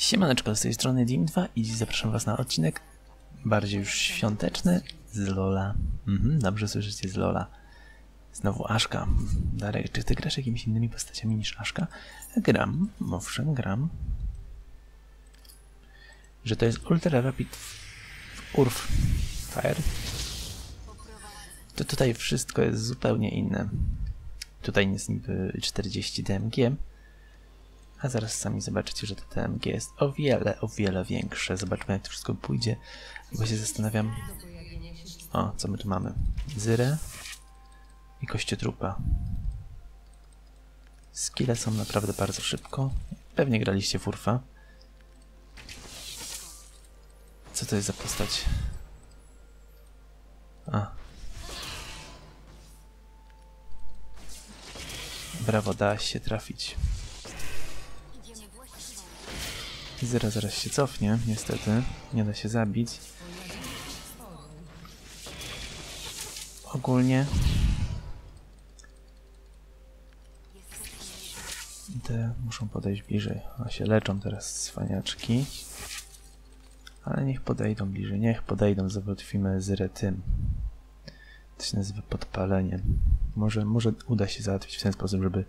Siemaneczko, z tej strony Dim2 i dziś zapraszam was na odcinek bardziej już świąteczny z Lola. Mhm, dobrze słyszycie, z Lola. Znowu Aszka. Darek, czy ty grasz jakimiś innymi postaciami niż Aszka? Gram, owszem, gram. Że to jest Ultra Rapid Urf Fire. To tutaj wszystko jest zupełnie inne. Tutaj jest niby 40 DMG, a zaraz sami zobaczycie, że to TMG jest o wiele, o wiele większe. Zobaczmy, jak to wszystko pójdzie. Bo się zastanawiam... O, co my tu mamy? Zyrę i kościotrupa. Skille są naprawdę bardzo szybko. Pewnie graliście w Urfa. Co to jest za postać? A. Brawo, da się trafić. Zera zaraz się cofnie, niestety. Nie da się zabić. Ogólnie... Te muszą podejść bliżej. A się leczą teraz cwaniaczki. Ale niech podejdą bliżej. Niech podejdą, załatwimy Zyrę tym. To się nazywa podpalenie. Może, może uda się załatwić w ten sposób, żeby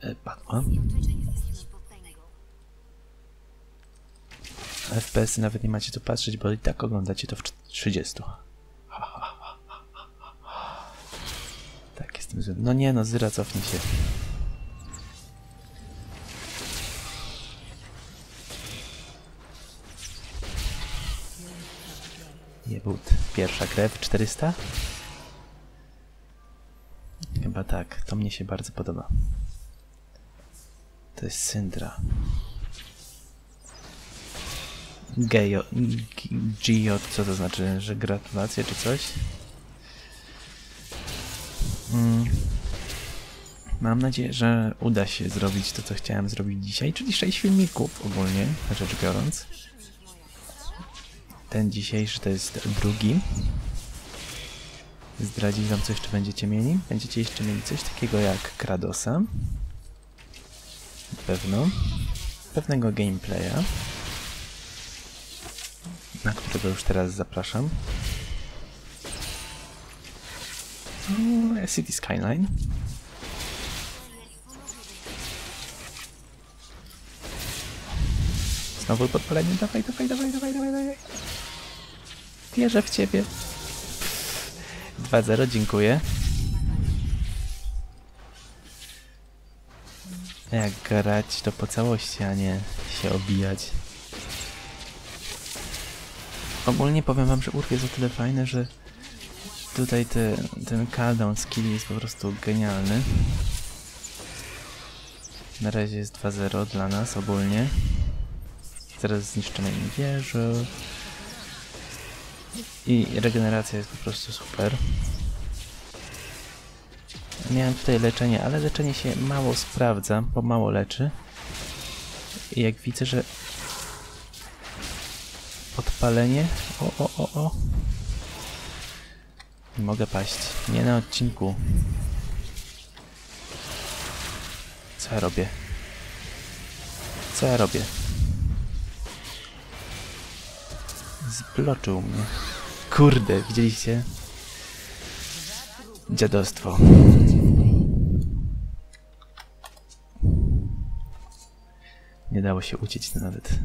e, padła. FPS-y nawet nie macie tu patrzeć, bo i tak oglądacie to w 30. Ha, ha, ha, tak, jestem zły. No nie no, Zyra cofnij się. Jebut. Pierwsza krew, 400? Chyba tak, to mnie się bardzo podoba. To jest Syndra. Gejo, Giot, co to znaczy, że gratulacje czy coś? Mm. Mam nadzieję, że uda się zrobić to, co chciałem zrobić dzisiaj, czyli 6 filmików ogólnie, rzecz biorąc. Ten dzisiejszy to jest drugi. Zdradzić wam coś, czy będziecie mieli? Będziecie jeszcze mieli coś takiego jak Kradosa. Na pewno. Pewnego gameplaya na którego już teraz zapraszam. City Skyline. Znowu podpalenie, dawaj, dawaj, dawaj, dawaj, dawaj, dawaj. Wierzę w ciebie. 2-0, dziękuję. Jak grać to po całości, a nie się obijać. Ogólnie powiem wam, że Urf jest o tyle fajny, że tutaj te, ten cooldown skill jest po prostu genialny. Na razie jest 2-0 dla nas ogólnie. Teraz zniszczymy im wieżę. I regeneracja jest po prostu super. Miałem tutaj leczenie, ale leczenie się mało sprawdza, bo mało leczy. I jak widzę, że Podpalenie. O, o, o, o. Nie mogę paść. Nie na odcinku. Co ja robię? Co ja robię? Zbloczył mnie. Kurde, widzieliście? Dziadostwo. Nie dało się uciec nawet.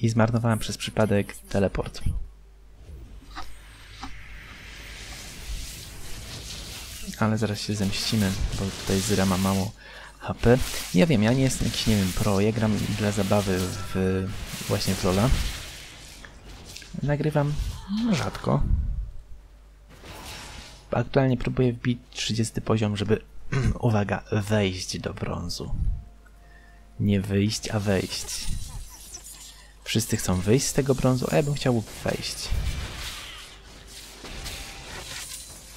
I zmarnowałem przez przypadek teleport. Ale zaraz się zemścimy, bo tutaj Zyra ma mało HP. Ja wiem, ja nie jestem jakiś, nie wiem, pro, ja gram dla zabawy w właśnie w Lola. Nagrywam rzadko. Aktualnie próbuję wbić 30 poziom, żeby, uwaga, wejść do brązu. Nie wyjść, a wejść. Wszyscy chcą wyjść z tego brązu, a ja bym chciał wejść.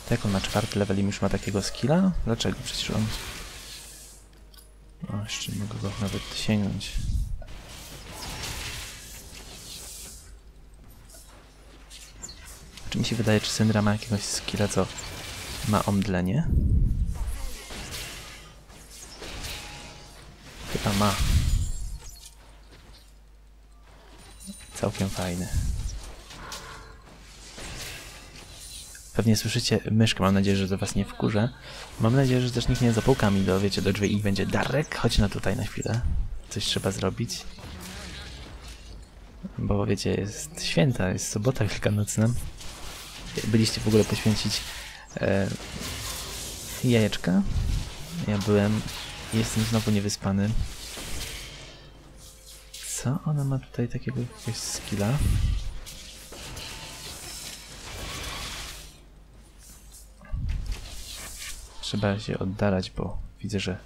Tak, on na czwarty level już ma takiego skilla? Dlaczego? Przecież on... O, jeszcze nie mogę go nawet sięgnąć. Czy mi się wydaje, czy Syndra ma jakiegoś skilla, co ma omdlenie? Chyba ma. Całkiem fajny. Pewnie słyszycie myszkę, mam nadzieję, że to was nie wkurzę. Mam nadzieję, że też nikt nie zapukami mi do, wiecie, do drzwi i będzie Darek, chodź na tutaj na chwilę. Coś trzeba zrobić. Bo wiecie, jest święta, jest sobota wielkanocna. Byliście w ogóle poświęcić e, jajeczka. Ja byłem, jestem znowu niewyspany. Co ona ma tutaj takiego jakiegoś skilla? Trzeba się oddalać, bo widzę, że...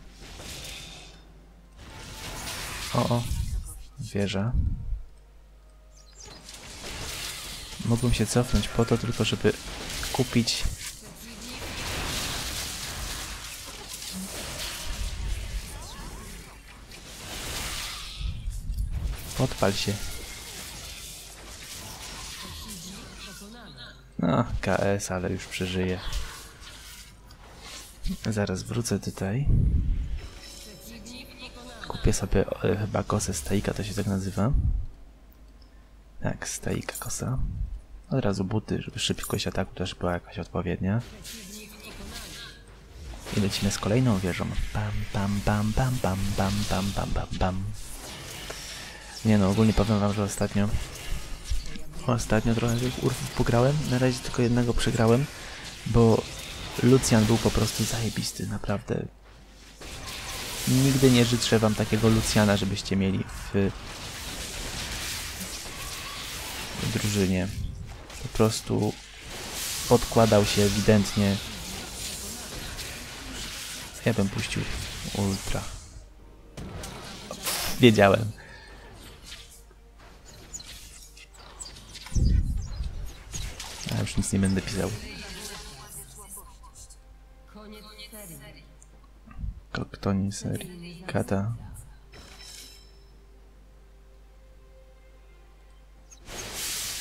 O, o. Wieża. Mogłem się cofnąć po to tylko, żeby kupić... Podpal się. No, KS, ale już przeżyje. Zaraz wrócę tutaj. Kupię sobie e, chyba kosę stajka, to się tak nazywa. Tak, stajka kosa. Od razu buty, żeby szybkość ataku też była jakaś odpowiednia. I lecimy z kolejną wieżą. Pam, pam, pam, pam, pam, pam, pam, pam, pam, pam. Nie no, ogólnie powiem wam, że ostatnio ostatnio trochę tych urfów pograłem. Na razie tylko jednego przegrałem, bo Lucian był po prostu zajebisty, naprawdę. Nigdy nie życzę wam takiego Luciana, żebyście mieli w, w drużynie. Po prostu podkładał się ewidentnie. Ja bym puścił ultra. Wiedziałem. Już nic nie będę pisał. Koktoni serii. Kata.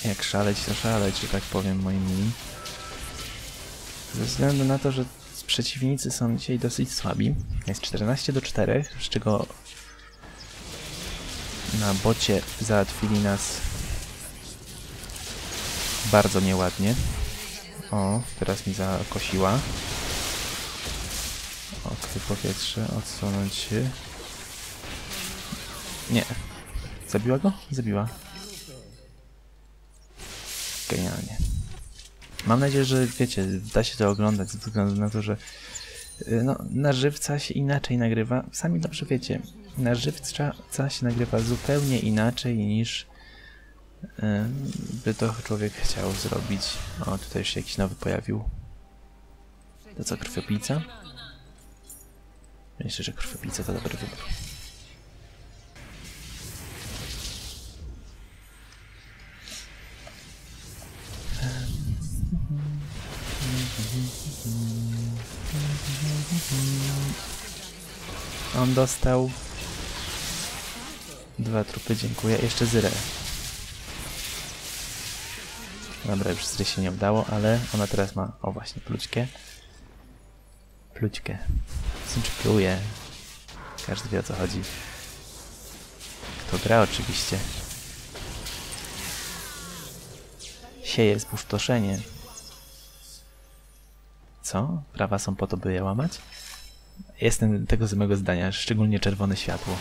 Jak szaleć, to szaleć, że tak powiem, moi mili. Ze względu na to, że przeciwnicy są dzisiaj dosyć słabi. Jest 14 do 4, z czego na bocie załatwili nas bardzo nieładnie. O, teraz mi zakosiła. Okej, powietrze, odsunąć się. Nie. Zabiła go? Zabiła. Genialnie. Mam nadzieję, że wiecie, da się to oglądać ze względu na to, że y, no, na żywca się inaczej nagrywa. Sami dobrze wiecie, na żywca się nagrywa zupełnie inaczej niż by to człowiek chciał zrobić. O, tutaj się jakiś nowy pojawił. To co, krwiopijca? Myślę, że krwiopijca to dobry wybór. On dostał dwa trupy, dziękuję. Jeszcze zyrę. Dobra, już zry się nie udało, ale ona teraz ma, o właśnie, plućkę. Plućkę. Znaczy pluje. Każdy wie o co chodzi. Kto gra oczywiście. Sieje spustoszenie. Co? Prawa są po to, by je łamać? Jestem tego samego zdania, szczególnie czerwone światło.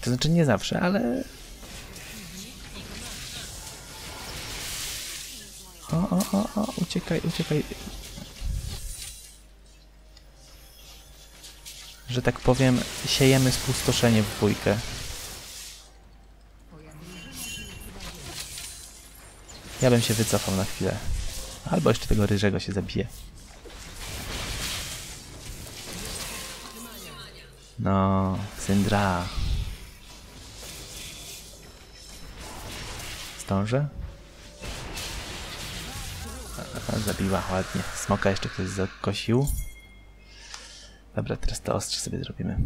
To znaczy nie zawsze, ale... O, o, o, o, uciekaj, uciekaj. Że tak powiem, siejemy spustoszenie w dwójkę. Ja bym się wycofał na chwilę. Albo jeszcze tego ryżego się zabije. No, Syndra. Zdążę? Zabiła ładnie. Smoka jeszcze ktoś zakosił. Dobra, teraz to ostrze sobie zrobimy.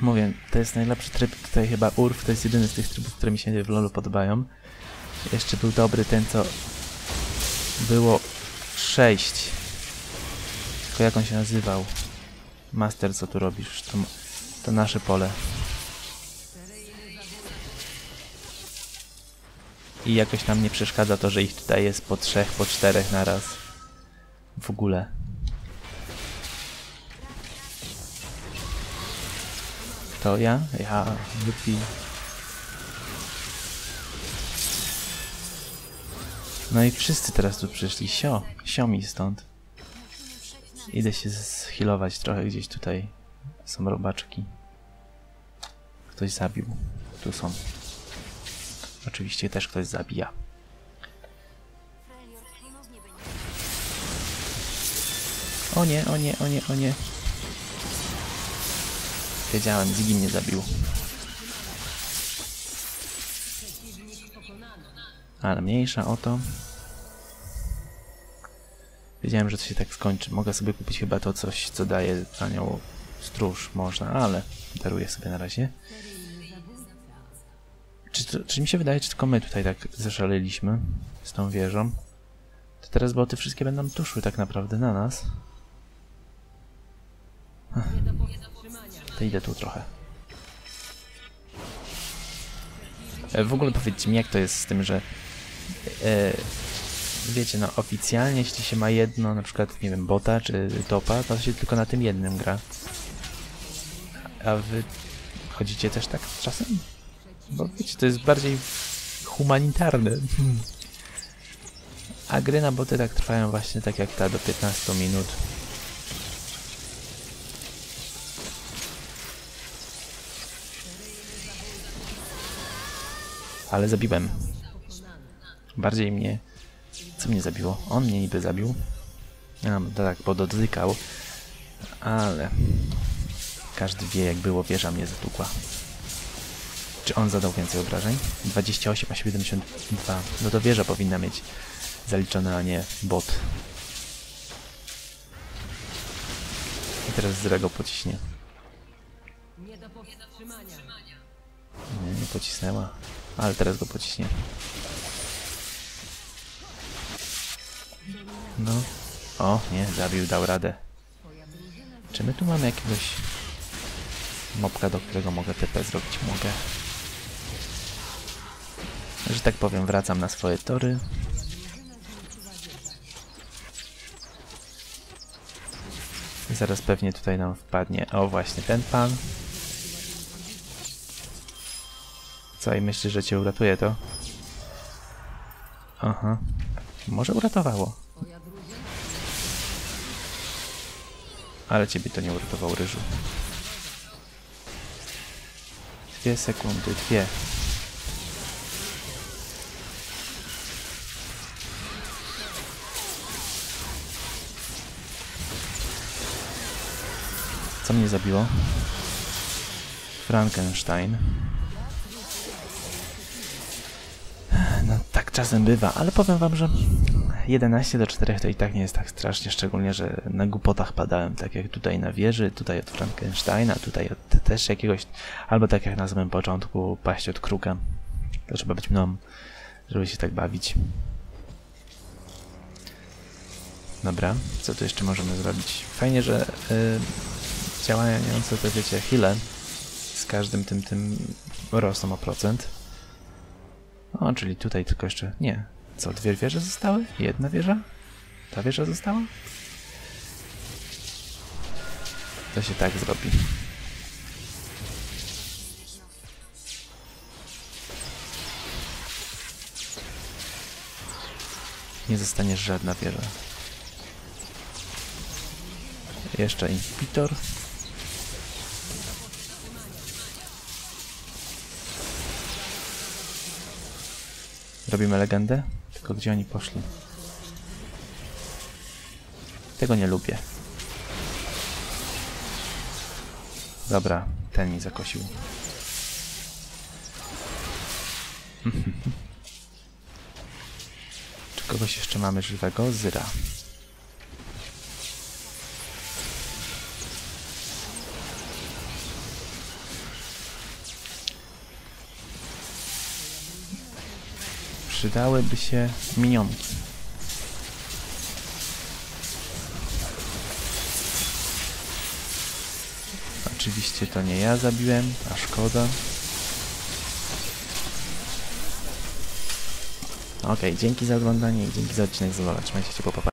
Mówię, to jest najlepszy tryb tutaj chyba Urf, to jest jedyny z tych trybów, które mi się w LoLu podobają. Jeszcze był dobry ten, co było sześć. Tylko jak on się nazywał? Master, co tu robisz? To, to nasze pole. I jakoś nam nie przeszkadza to, że ich tutaj jest po trzech, po czterech naraz. W ogóle. To ja? Ja wypi. No i wszyscy teraz tu przyszli. Sio, sio mi stąd. Idę się zhealować trochę gdzieś tutaj. Są robaczki. Ktoś zabił. Tu są. Oczywiście też ktoś zabija. O nie, o nie, o nie, o nie. Wiedziałem, Ziggy mnie zabił. Ale mniejsza o to. Wiedziałem, że to się tak skończy. Mogę sobie kupić chyba to coś, co daje anioł stróż. Można, ale daruję sobie na razie. Czy, to, czy mi się wydaje, czy tylko my tutaj tak zaszaleliśmy z tą wieżą? To teraz boty wszystkie będą tu szły tak naprawdę na nas. To idę tu trochę. E, W ogóle powiedzcie mi, jak to jest z tym, że e, wiecie, no oficjalnie jeśli się ma jedno, na przykład, nie wiem, bota czy topa, to się tylko na tym jednym gra. A wy chodzicie też tak czasem? Bo wiecie, to jest bardziej humanitarne. A gry na boty tak trwają właśnie tak jak ta do 15 minut. Ale zabiłem. Bardziej mnie... Co mnie zabiło? On mnie niby zabił. A, tak, bo dotykał. Ale... Każdy wie, jak było, wieża mnie zatukła. Czy on zadał więcej obrażeń? 28, a 72. No to wieża powinna mieć zaliczone, a nie bot. I teraz Zrego pociśnie. Nie, nie pocisnęła. Ale teraz go pociśnie. No. O, nie, zabił, dał radę. Czy my tu mamy jakiegoś mopka, do którego mogę TP zrobić? Mogę. Że tak powiem, wracam na swoje tory. Zaraz pewnie tutaj nam wpadnie. O, właśnie ten pan. Co, i myślisz, że cię uratuje to? Aha. Może uratowało. Ale ciebie to nie uratował, Ryżu. Dwie sekundy, dwie. Co mnie zabiło? Frankenstein. No tak czasem bywa, ale powiem wam, że 11 do 4 to i tak nie jest tak strasznie, szczególnie, że na głupotach padałem, tak jak tutaj na wieży, tutaj od Frankensteina, tutaj od też jakiegoś, albo tak jak na samym początku, paść od kruka. To trzeba być mną, żeby się tak bawić. Dobra, co tu jeszcze możemy zrobić? Fajnie, że y, działające te, wiecie, heale z każdym tym, tym rosną o procent. O, czyli tutaj tylko jeszcze... Nie. Co, dwie wieże zostały? Jedna wieża? Ta wieża została? To się tak zrobi. Nie zostaniesz żadna wieża. Jeszcze Inhibitor. Robimy legendę? Tylko gdzie oni poszli? Tego nie lubię. Dobra, ten mi zakosił. Czy kogoś jeszcze mamy żywego? Zyra. przydałyby się minionki. Oczywiście to nie ja zabiłem, a szkoda. Okej, okay, dzięki za oglądanie i dzięki za odcinek z Trzymajcie się, popapa.